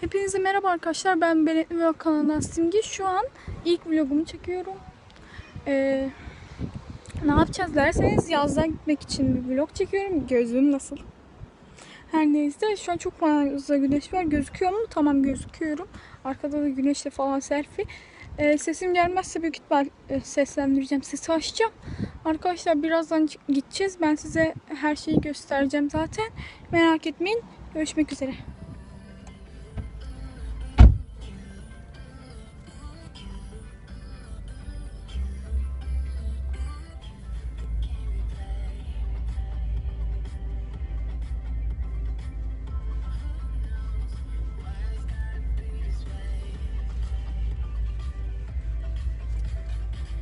Hepinize merhaba arkadaşlar. Ben Benet Vlog kanalından Simge. Şu an ilk vlogumu çekiyorum. Ee, ne yapacağız derseniz yazdan gitmek için bir vlog çekiyorum. Gözlüğüm nasıl? Her neyse şu an çok fazla güneş var. Gözüküyor mu? Tamam gözüküyorum. Arkada da güneşle falan selfie. Ee, sesim gelmezse büyük ihtimal e, seslendireceğim. Sesi açacağım. Arkadaşlar birazdan gideceğiz. Ben size her şeyi göstereceğim zaten. Merak etmeyin. Görüşmek üzere.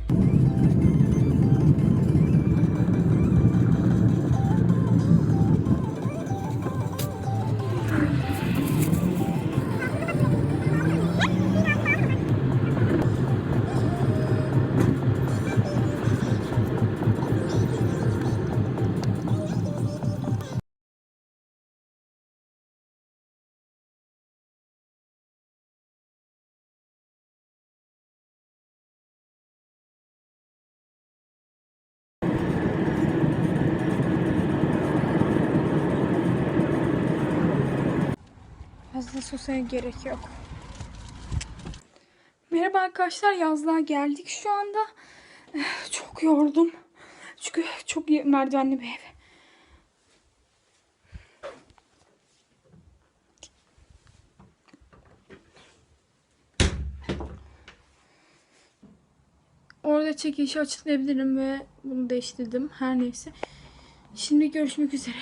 Thank you. Fazla sosaya gerek yok. Merhaba arkadaşlar yazlığa geldik şu anda. Eh, Çok yordum. Çünkü çok merdivenli bir ev. Orada çekilişi açıklayabilirim ve bunu değiştirdim. Her neyse. Şimdi görüşmek üzere.